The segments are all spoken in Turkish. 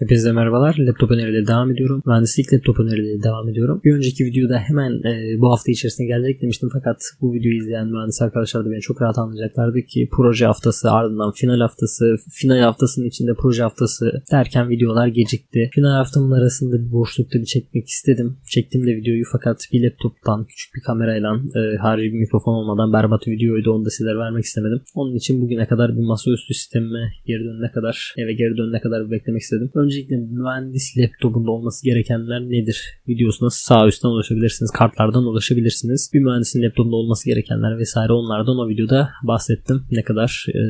Hepinize merhabalar. Laptop önerileri devam ediyorum. Mühendislik laptop önerileri devam ediyorum. Bir önceki videoda hemen e, bu hafta içerisinde gelecek demiştim fakat bu videoyu izleyen mühendis arkadaşlar da beni çok rahat anlayacaklardı ki proje haftası ardından final haftası, final haftasının içinde proje haftası derken videolar gecikti. Final haftamın arasında bir boşlukta bir çekmek istedim. Çektim de videoyu fakat bir laptoptan küçük bir kamerayla e, harici bir mikrofon olmadan berbat bir videoydu onu da sizlere vermek istemedim. Onun için bugüne kadar bir masaüstü sistemime geri dönene kadar eve geri dönene kadar beklemek istedim. Öncelikle mühendis laptopunda olması gerekenler nedir? Videosuna sağ üstten ulaşabilirsiniz. Kartlardan ulaşabilirsiniz. Bir mühendisin laptopunda olması gerekenler vesaire onlardan o videoda bahsettim. Ne kadar e,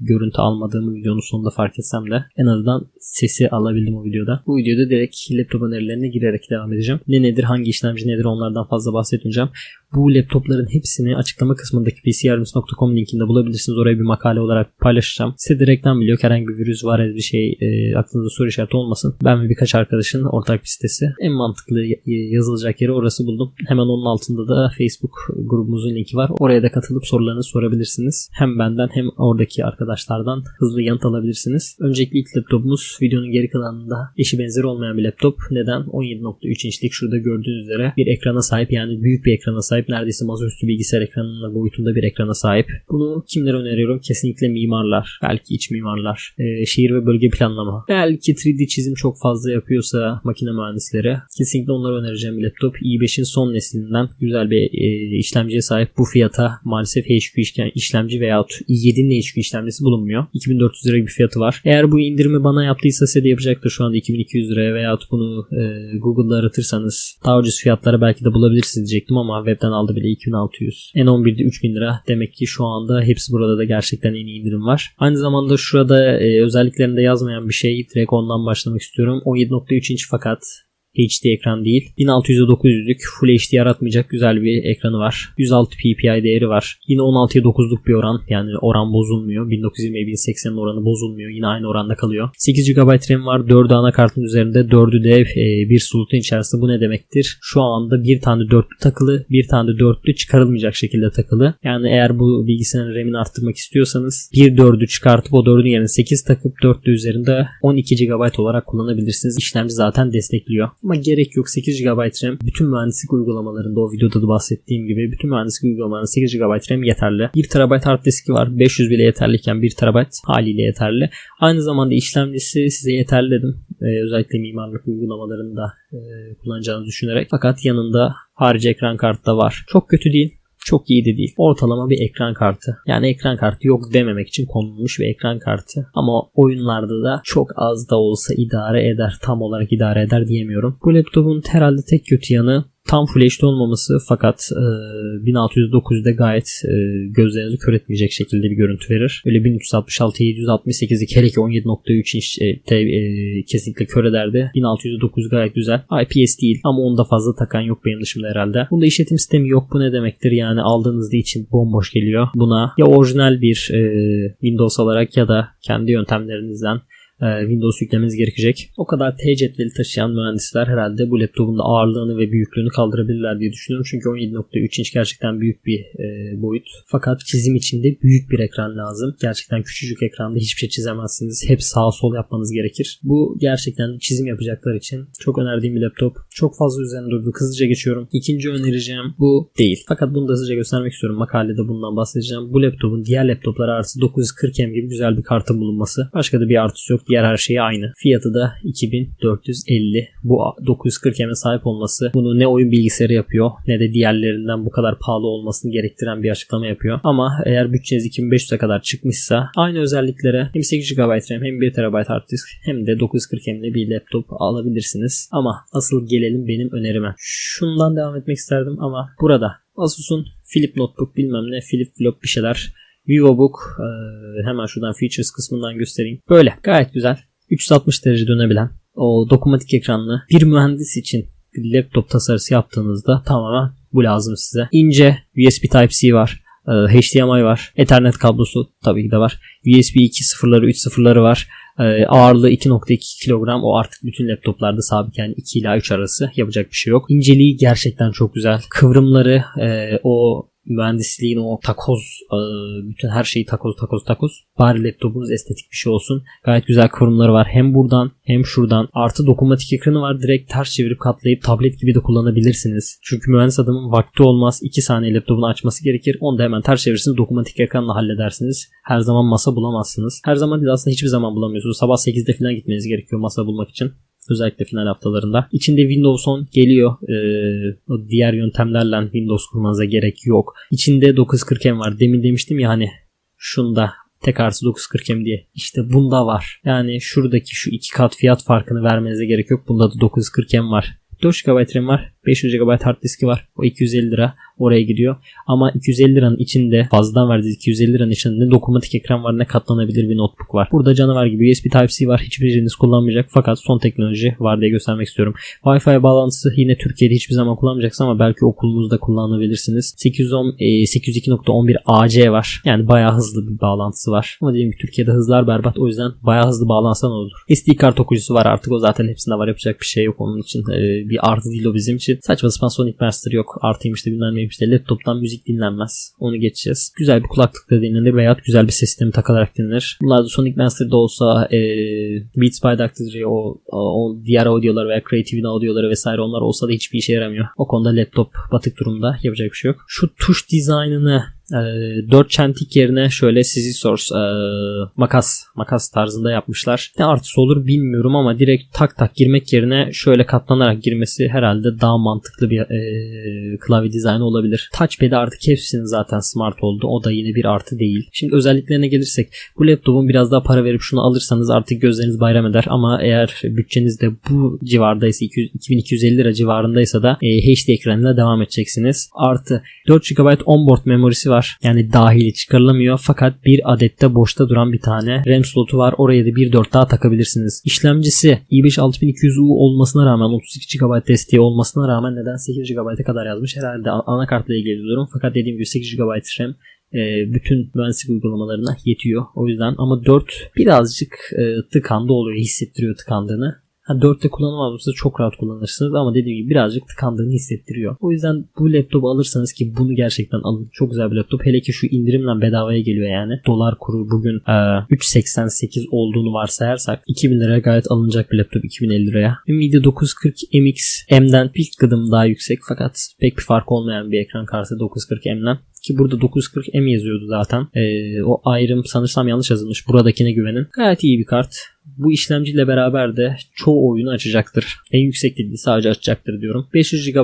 görüntü almadığımı videonun sonunda fark etsem de en azından sesi alabildim o videoda. Bu videoda direkt laptop önerilerine girerek devam edeceğim. Ne nedir, hangi işlemci nedir onlardan fazla bahsetmeyeceğim. Bu laptopların hepsini açıklama kısmındaki pcrms.com linkinde bulabilirsiniz. Oraya bir makale olarak paylaşacağım. Sitede reklam biliyor. Herhangi bir virüs var bir şey e, aklınızda soru işareti olmasın. Ben ve birkaç arkadaşın ortak bir sitesi. En mantıklı yazılacak yeri orası buldum. Hemen onun altında da Facebook grubumuzun linki var. Oraya da katılıp sorularınızı sorabilirsiniz. Hem benden hem oradaki arkadaşlardan hızlı yanıt alabilirsiniz. Öncelikle ilk laptopumuz videonun geri kalanında eşi benzeri olmayan bir laptop. Neden? 17.3 inçlik şurada gördüğünüz üzere bir ekrana sahip yani büyük bir ekrana sahip. Neredeyse masaüstü bilgisayar ekranının boyutunda bir ekrana sahip. Bunu kimlere öneriyorum? Kesinlikle mimarlar. Belki iç mimarlar. E, şehir ve bölge planlama. Belki 3D çizim çok fazla yapıyorsa makine mühendisleri. Kesinlikle onları önereceğim bir laptop. i5'in son neslinden güzel bir e, işlemciye sahip. Bu fiyata maalesef HQ işlemci veya i7'nin HQ işlemcisi bulunmuyor. 2400 lira bir fiyatı var. Eğer bu indirimi bana yaptıysa size de yapacaktır şu anda 2200 liraya veya bunu e, Google'da aratırsanız daha ucuz fiyatlara belki de bulabilirsiniz diyecektim ama webden aldı bile 2600. N11'de 3000 lira. Demek ki şu anda hepsi burada da gerçekten en iyi indirim var. Aynı zamanda şurada e, özelliklerinde yazmayan bir şey. Direkt ondan başlamak istiyorum. 17.3 inç fakat HD ekran değil. 1600'e 900'lük Full HD yaratmayacak güzel bir ekranı var. 106 ppi değeri var. Yine 16'ya 9'luk bir oran. Yani oran bozulmuyor. 1920'ye 1080'in oranı bozulmuyor. Yine aynı oranda kalıyor. 8 GB RAM var. 4'ü anakartın üzerinde. 4'ü de e, bir slotun içerisinde. Bu ne demektir? Şu anda bir tane dörtlü takılı. Bir tane de dörtlü çıkarılmayacak şekilde takılı. Yani eğer bu bilgisayarın RAM'ini arttırmak istiyorsanız bir dördü çıkartıp o dördün yerine 8 takıp dörtlü üzerinde 12 GB olarak kullanabilirsiniz. İşlemci zaten destekliyor. Ama gerek yok 8 GB RAM. Bütün mühendislik uygulamalarında o videoda da bahsettiğim gibi bütün mühendislik uygulamalarında 8 GB RAM yeterli. 1 TB hard diski var. 500 bile yeterliyken 1 TB haliyle yeterli. Aynı zamanda işlemcisi size yeterli dedim. Ee, özellikle mimarlık uygulamalarında e, kullanacağınızı düşünerek. Fakat yanında harici ekran kartı da var. Çok kötü değil çok iyi de değil. Ortalama bir ekran kartı. Yani ekran kartı yok dememek için konulmuş bir ekran kartı. Ama oyunlarda da çok az da olsa idare eder. Tam olarak idare eder diyemiyorum. Bu laptopun herhalde tek kötü yanı tam Full olmaması fakat e, 1609'da gayet e, gözlerinizi kör etmeyecek şekilde bir görüntü verir. Öyle 1366 768'i hele ki 17.3 inç e, e, kesinlikle kör ederdi. 1609 gayet güzel. IPS değil ama onda fazla takan yok benim dışımda herhalde. Bunda işletim sistemi yok. Bu ne demektir? Yani aldığınızda için bomboş geliyor. Buna ya orijinal bir e, Windows alarak ya da kendi yöntemlerinizden Windows yüklemeniz gerekecek. O kadar T cetveli taşıyan mühendisler herhalde bu laptopun da ağırlığını ve büyüklüğünü kaldırabilirler diye düşünüyorum. Çünkü 17.3 inç gerçekten büyük bir e, boyut. Fakat çizim için de büyük bir ekran lazım. Gerçekten küçücük ekranda hiçbir şey çizemezsiniz. Hep sağ sol yapmanız gerekir. Bu gerçekten çizim yapacaklar için çok önerdiğim bir laptop. Çok fazla üzerine durdu. Hızlıca geçiyorum. İkinci önereceğim bu değil. Fakat bunu da hızlıca göstermek istiyorum. Makalede bundan bahsedeceğim. Bu laptopun diğer laptoplara artı 940M gibi güzel bir kartı bulunması. Başka da bir artısı yok. Diğer her şey aynı. Fiyatı da 2450. Bu 940 M'e sahip olması bunu ne oyun bilgisayarı yapıyor ne de diğerlerinden bu kadar pahalı olmasını gerektiren bir açıklama yapıyor. Ama eğer bütçeniz 2500'e kadar çıkmışsa aynı özelliklere hem 8 GB RAM hem 1 TB hard disk hem de 940 M'li bir laptop alabilirsiniz. Ama asıl gelelim benim önerime. Şundan devam etmek isterdim ama burada Asus'un Flip Notebook bilmem ne Flip Flop bir şeyler VivoBook e, hemen şuradan features kısmından göstereyim. Böyle gayet güzel. 360 derece dönebilen o dokunmatik ekranlı bir mühendis için laptop tasarısı yaptığınızda tamamen bu lazım size. İnce USB Type-C var. HDMI var. Ethernet kablosu tabii ki de var. USB 2 sıfırları 3 sıfırları var. ağırlığı 2.2 kilogram. O artık bütün laptoplarda sabit yani 2 ila 3 arası yapacak bir şey yok. İnceliği gerçekten çok güzel. Kıvrımları o mühendisliğin o takoz e, bütün her şeyi takoz takoz takoz bari laptopunuz estetik bir şey olsun. Gayet güzel korumları var. Hem buradan hem şuradan. Artı dokunmatik ekranı var. Direkt ters çevirip katlayıp tablet gibi de kullanabilirsiniz. Çünkü mühendis adamın vakti olmaz. 2 saniye laptopunu açması gerekir. Onu da hemen ters çevirirsiniz. Dokunmatik ekranla halledersiniz. Her zaman masa bulamazsınız. Her zaman değil aslında hiçbir zaman bulamıyorsunuz. Sabah 8'de falan gitmeniz gerekiyor masa bulmak için. Özellikle final haftalarında. İçinde Windows 10 geliyor. Ee, diğer yöntemlerle Windows kurmanıza gerek yok. İçinde 940M var. Demin demiştim ya hani şunda tek artı 940M diye. İşte bunda var. Yani şuradaki şu iki kat fiyat farkını vermenize gerek yok. Bunda da 940M var. 4 GB RAM var. 500 GB hard diski var. O 250 lira oraya gidiyor. Ama 250 liranın içinde fazladan verdiğiniz 250 liranın içinde ne dokunmatik ekran var ne katlanabilir bir notebook var. Burada canavar gibi USB Type-C var. Hiçbiriniz kullanmayacak fakat son teknoloji var diye göstermek istiyorum. Wi-Fi bağlantısı yine Türkiye'de hiçbir zaman kullanmayacaksınız ama belki okulunuzda kullanabilirsiniz. 810 e, 802.11 AC var. Yani bayağı hızlı bir bağlantısı var. Ama diyelim ki Türkiye'de hızlar berbat. O yüzden bayağı hızlı bağlansan olur. SD kart okuyucusu var artık. O zaten hepsinde var. Yapacak bir şey yok onun için. E, bir artı değil o bizim için. Saçma sapan Sonic Master yok. Artıymış da bilmem neymiş de laptoptan müzik dinlenmez. Onu geçeceğiz. Güzel bir kulaklıkla dinlenir veya güzel bir sistemi takılarak dinlenir. Bunlar da Sonic Master'da olsa e, Beats by Dr. Dre o, o diğer audiolar veya Creative'in audioları vesaire onlar olsa da hiçbir işe yaramıyor. O konuda laptop batık durumda. Yapacak bir şey yok. Şu tuş dizaynını e, 4 çentik yerine şöyle Scissors e, makas makas tarzında yapmışlar. Ne artısı olur bilmiyorum ama direkt tak tak girmek yerine şöyle katlanarak girmesi herhalde daha mantıklı bir e, klavye dizaynı olabilir. Touchpad artık hepsinin zaten smart oldu. O da yine bir artı değil. Şimdi özelliklerine gelirsek bu laptopun biraz daha para verip şunu alırsanız artık gözleriniz bayram eder ama eğer bütçeniz de bu civardaysa 200, 2250 lira civarındaysa da e, HD ekranıyla devam edeceksiniz. Artı 4 GB onboard memorisi var. Yani dahili çıkarılamıyor fakat bir adette boşta duran bir tane RAM slotu var. Oraya da bir 4 daha takabilirsiniz. İşlemcisi i5 6200U olmasına rağmen 32 GB desteği olmasına rağmen neden 8 GB'a kadar yazmış? Herhalde anakartla ilgili durum. Fakat dediğim gibi 8 GB RAM e, bütün mühendislik uygulamalarına yetiyor. O yüzden ama 4 birazcık e, tıkandı oluyor. Hissettiriyor tıkandığını. Ha 4'te kullanamazsa çok rahat kullanırsınız ama dediğim gibi birazcık tıkandığını hissettiriyor. O yüzden bu laptopu alırsanız ki bunu gerçekten alın. Çok güzel bir laptop. Hele ki şu indirimle bedavaya geliyor yani. Dolar kuru bugün e, 3.88 olduğunu varsayarsak 2000 liraya gayet alınacak bir laptop 2050 liraya. Nvidia 940 MX M'den bir gıdım daha yüksek fakat pek bir fark olmayan bir ekran kartı 940 M'den ki burada 940 M yazıyordu zaten. Ee, o ayrım sanırsam yanlış yazılmış. Buradakine güvenin. Gayet iyi bir kart. Bu işlemciyle beraber de çoğu oyunu açacaktır. En yüksek dediği sadece açacaktır diyorum. 500 GB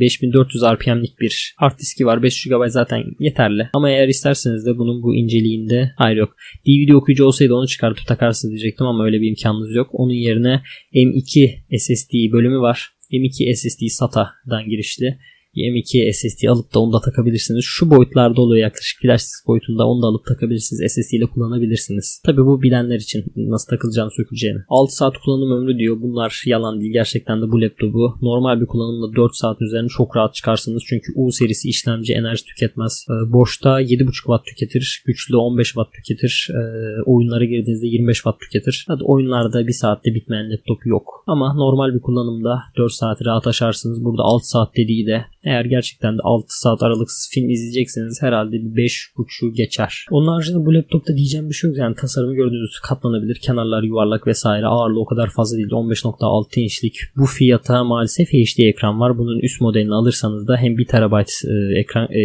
5400 RPM'lik bir hard diski var. 500 GB zaten yeterli. Ama eğer isterseniz de bunun bu inceliğinde hayır yok. DVD okuyucu olsaydı onu çıkartıp takarsınız diyecektim ama öyle bir imkanınız yok. Onun yerine M2 SSD bölümü var. M2 SSD SATA'dan girişli. M2 SSD alıp da onu da takabilirsiniz. Şu boyutlarda oluyor yaklaşık flash boyutunda onu da alıp takabilirsiniz. SSD ile kullanabilirsiniz. Tabi bu bilenler için nasıl takılacağını söküleceğini. 6 saat kullanım ömrü diyor. Bunlar yalan değil. Gerçekten de bu laptopu normal bir kullanımda 4 saat üzerine çok rahat çıkarsınız. Çünkü U serisi işlemci enerji tüketmez. Ee, boşta 7.5 watt tüketir. Güçlü 15 watt tüketir. Ee, oyunlara girdiğinizde 25 watt tüketir. Hadi oyunlarda 1 saatte bitmeyen laptop yok. Ama normal bir kullanımda 4 saat rahat aşarsınız. Burada 6 saat dediği de eğer gerçekten de 6 saat aralıksız film izleyecekseniz herhalde bir 5.5'u geçer. Onun haricinde bu laptopta diyeceğim bir şey yok. Yani tasarımı gördüğünüz katlanabilir. Kenarlar yuvarlak vesaire. Ağırlığı o kadar fazla değil. 15.6 inçlik. Bu fiyata maalesef HD ekran var. Bunun üst modelini alırsanız da hem 1 TB e, ekran e,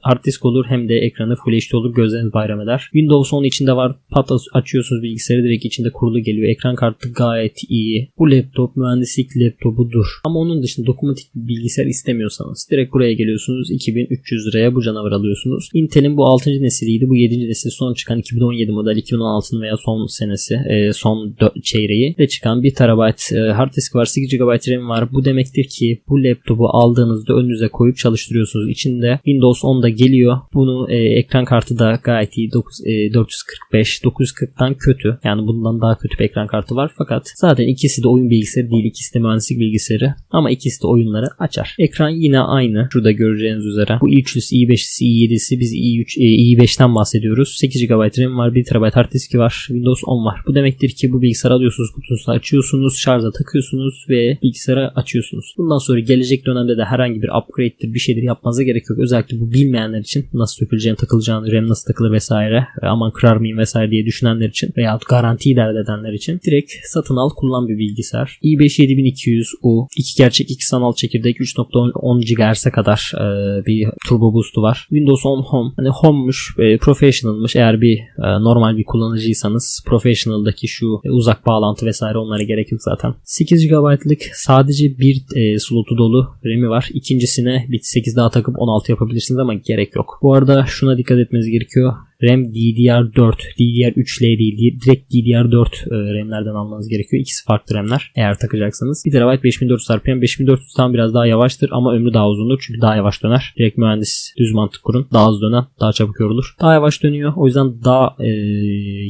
hard disk olur hem de ekranı Full HD olur. Gözleriniz bayram eder. Windows 10 içinde var. Pat açıyorsunuz bilgisayarı direkt içinde kurulu geliyor. Ekran kartı gayet iyi. Bu laptop mühendislik laptopudur. Ama onun dışında dokunmatik bir bilgisayar istemiyorsanız alırsanız direkt buraya geliyorsunuz 2300 liraya bu canavar alıyorsunuz. Intel'in bu 6. nesiliydi. Bu 7. nesil son çıkan 2017 model 2016'nın veya son senesi e, son çeyreği de çıkan 1 TB e, hard disk var 8 GB RAM var. Bu demektir ki bu laptopu aldığınızda önünüze koyup çalıştırıyorsunuz. İçinde Windows 10 da geliyor. Bunu e, ekran kartı da gayet iyi 9, e, 445 940'tan kötü. Yani bundan daha kötü bir ekran kartı var. Fakat zaten ikisi de oyun bilgisayarı değil. ikisi de mühendislik bilgisayarı. Ama ikisi de oyunları açar. Ekran yine aynı. Şurada göreceğiniz üzere. Bu i3'lüsü, i5'lisi, i7'si biz i3, e, i5'ten bahsediyoruz. 8 GB RAM var, 1 TB hard diski var, Windows 10 var. Bu demektir ki bu bilgisayarı alıyorsunuz, kutusunu açıyorsunuz, şarja takıyorsunuz ve bilgisayarı açıyorsunuz. Bundan sonra gelecek dönemde de herhangi bir upgrade'dir, bir şeydir yapmanıza gerek yok. Özellikle bu bilmeyenler için nasıl söküleceğini, takılacağını, RAM nasıl takılır vesaire, e, aman kırar mıyım vesaire diye düşünenler için veya garantiyi dert edenler için direkt satın al, kullan bir bilgisayar. i5 7200U, 2 gerçek 2 sanal çekirdek 3.10 GHz'e kadar e, bir turbo boost'u var. Windows 10 Home. Hani Home'muş, e, Professional'mış. Eğer bir e, normal bir kullanıcıysanız Professional'daki şu e, uzak bağlantı vesaire onlara gerek yok zaten. 8 GB'lık sadece bir e, slotu dolu RAM'i var. İkincisine bir 8 daha takıp 16 yapabilirsiniz ama gerek yok. Bu arada şuna dikkat etmeniz gerekiyor. RAM DDR4, DDR3L değil, direkt DDR4 e, RAM'lerden almanız gerekiyor. İkisi farklı RAM'ler eğer takacaksanız. 1 TB 5400 RPM, 5400 tam biraz daha yavaştır ama ömrü daha uzundur çünkü daha yavaş döner. Direkt mühendis düz mantık kurun. Daha hızlı dönen, daha çabuk yorulur. Daha yavaş dönüyor. O yüzden daha e,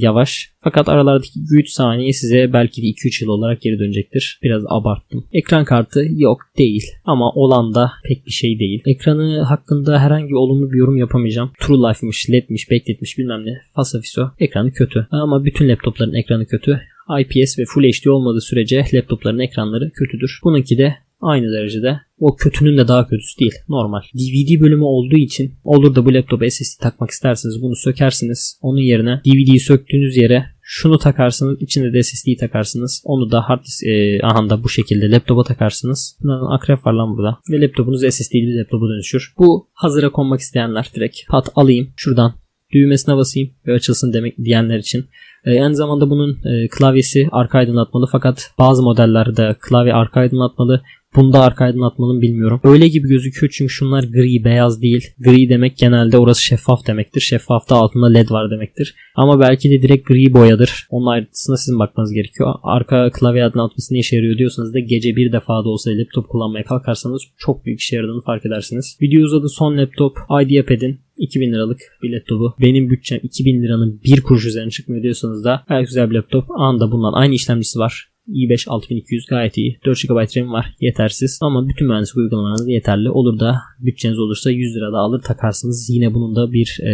yavaş. Fakat aralardaki 3 saniye size belki de 2-3 yıl olarak geri dönecektir. Biraz abarttım. Ekran kartı yok değil ama olan da pek bir şey değil. Ekranı hakkında herhangi olumlu bir yorum yapamayacağım. True Life'mış, LED'miş, bekletmiş bilmem ne. Fasafiso. Ekranı kötü. Ama bütün laptopların ekranı kötü. IPS ve Full HD olmadığı sürece laptopların ekranları kötüdür. Bununki de aynı derecede. O kötünün de daha kötüsü değil. Normal. DVD bölümü olduğu için olur da bu laptopa SSD takmak isterseniz bunu sökersiniz. Onun yerine DVD'yi söktüğünüz yere şunu takarsınız. içinde de SSD'yi takarsınız. Onu da hard disk e, aha da bu şekilde laptopa takarsınız. Bunların akrep var lan burada. Ve laptopunuz SSD'li laptopa dönüşür. Bu hazıra konmak isteyenler direkt pat alayım. Şuradan düğmesine basayım ve açılsın demek diyenler için. E, aynı zamanda bunun e, klavyesi arka aydınlatmalı fakat bazı modellerde klavye arka aydınlatmalı. Bunda arka aydınlatmalı mı bilmiyorum. Öyle gibi gözüküyor çünkü şunlar gri beyaz değil. Gri demek genelde orası şeffaf demektir. Şeffafta altında led var demektir. Ama belki de direkt gri boyadır. Onun ayrıntısına sizin bakmanız gerekiyor. Arka klavye aydınlatması ne işe yarıyor diyorsanız da gece bir defa da olsa laptop kullanmaya kalkarsanız çok büyük işe yaradığını fark edersiniz. Video uzadı son laptop IdeaPad'in 2000 liralık bir laptopu. Benim bütçem 2000 liranın bir kuruş üzerine çıkmıyor diyorsanız da gayet güzel bir laptop. Anında bundan aynı işlemcisi var i5 6200 gayet iyi. 4 GB RAM var. Yetersiz. Ama bütün mühendislik uygulamalarınız yeterli. Olur da bütçeniz olursa 100 lira da alır takarsınız. Yine bunun da bir e,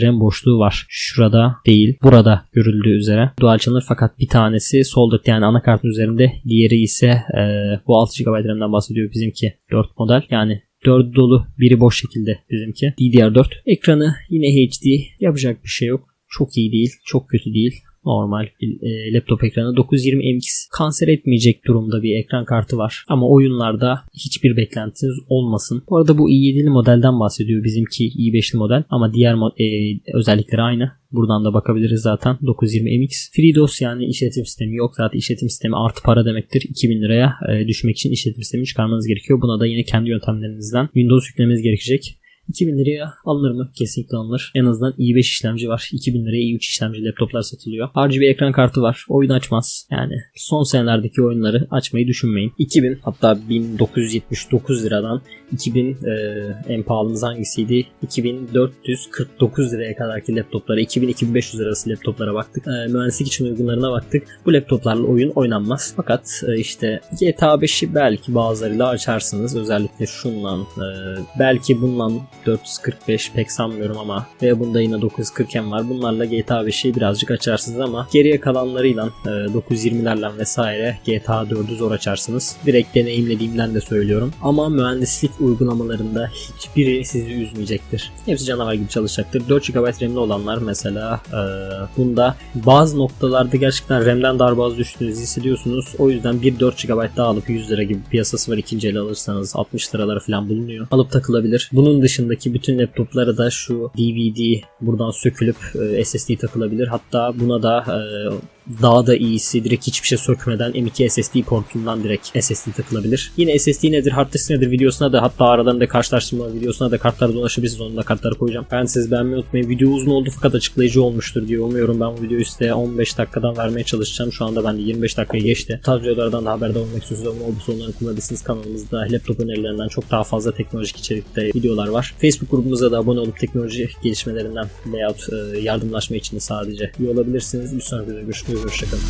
RAM boşluğu var. Şurada değil. Burada görüldüğü üzere. Dual channel fakat bir tanesi solda yani anakartın üzerinde. Diğeri ise e, bu 6 GB RAM'den bahsediyor bizimki 4 model. Yani 4 dolu biri boş şekilde bizimki. DDR4. Ekranı yine HD. Yapacak bir şey yok. Çok iyi değil. Çok kötü değil normal e, laptop ekranı 920 MX kanser etmeyecek durumda bir ekran kartı var. Ama oyunlarda hiçbir beklentiniz olmasın. Bu arada bu i7'li modelden bahsediyor bizimki i5'li model ama diğer e, özellikleri aynı. Buradan da bakabiliriz zaten. 920 MX. FreeDOS yani işletim sistemi yok. Zaten işletim sistemi artı para demektir. 2000 liraya e, düşmek için işletim sistemi çıkarmanız gerekiyor. Buna da yine kendi yöntemlerinizden Windows yüklemeniz gerekecek. 2000 liraya alınır mı? Kesinlikle alınır. En azından i5 işlemci var. 2000 liraya i3 işlemci laptoplar satılıyor. RGB ekran kartı var. Oyun açmaz. Yani son senelerdeki oyunları açmayı düşünmeyin. 2000 hatta 1979 liradan 2000 e, en pahalımız hangisiydi? 2449 liraya kadarki laptoplara 2000-2500 arası laptoplara baktık. E, mühendislik için uygunlarına baktık. Bu laptoplarla oyun oynanmaz. Fakat e, işte GTA 5'i belki bazılarıyla açarsınız. Özellikle şundan e, belki bundan 445 pek sanmıyorum ama ve bunda yine 940M var. Bunlarla GTA 5'i birazcık açarsınız ama geriye kalanlarıyla e, 920'lerle vesaire GTA 4'ü zor açarsınız. Direkt deneyimlediğimden de söylüyorum. Ama mühendislik uygulamalarında hiçbiri sizi üzmeyecektir. Hepsi canavar gibi çalışacaktır. 4 GB RAM'li olanlar mesela e, bunda bazı noktalarda gerçekten RAM'den darboğaz düştüğünüzü hissediyorsunuz. O yüzden bir 4 GB daha alıp 100 lira gibi piyasası var ikinci el alırsanız 60 liralara falan bulunuyor. Alıp takılabilir. Bunun dışındaki bütün laptoplara da şu DVD buradan sökülüp e, SSD takılabilir. Hatta buna da e, daha da iyisi direkt hiçbir şey sökmeden M.2 SSD portundan direkt SSD takılabilir. Yine SSD nedir, hard disk nedir videosuna da hatta aralarında karşılaştırma videosuna da kartlara dolaşabilirsiniz. Onun da kartları koyacağım. Ben siz beğenmeyi unutmayın. Video uzun oldu fakat açıklayıcı olmuştur diye umuyorum. Ben bu videoyu size 15 dakikadan vermeye çalışacağım. Şu anda bende 25 dakikayı geçti. Tarz videolardan da haberdar olmak istiyorsanız oldu sonlarını kullanabilirsiniz. Kanalımızda laptop önerilerinden çok daha fazla teknolojik içerikte videolar var. Facebook grubumuza da abone olup teknoloji gelişmelerinden veyahut yardımlaşma için de sadece üye olabilirsiniz. Bir sonraki videoda görüşmek üzere. Hoşçakalın.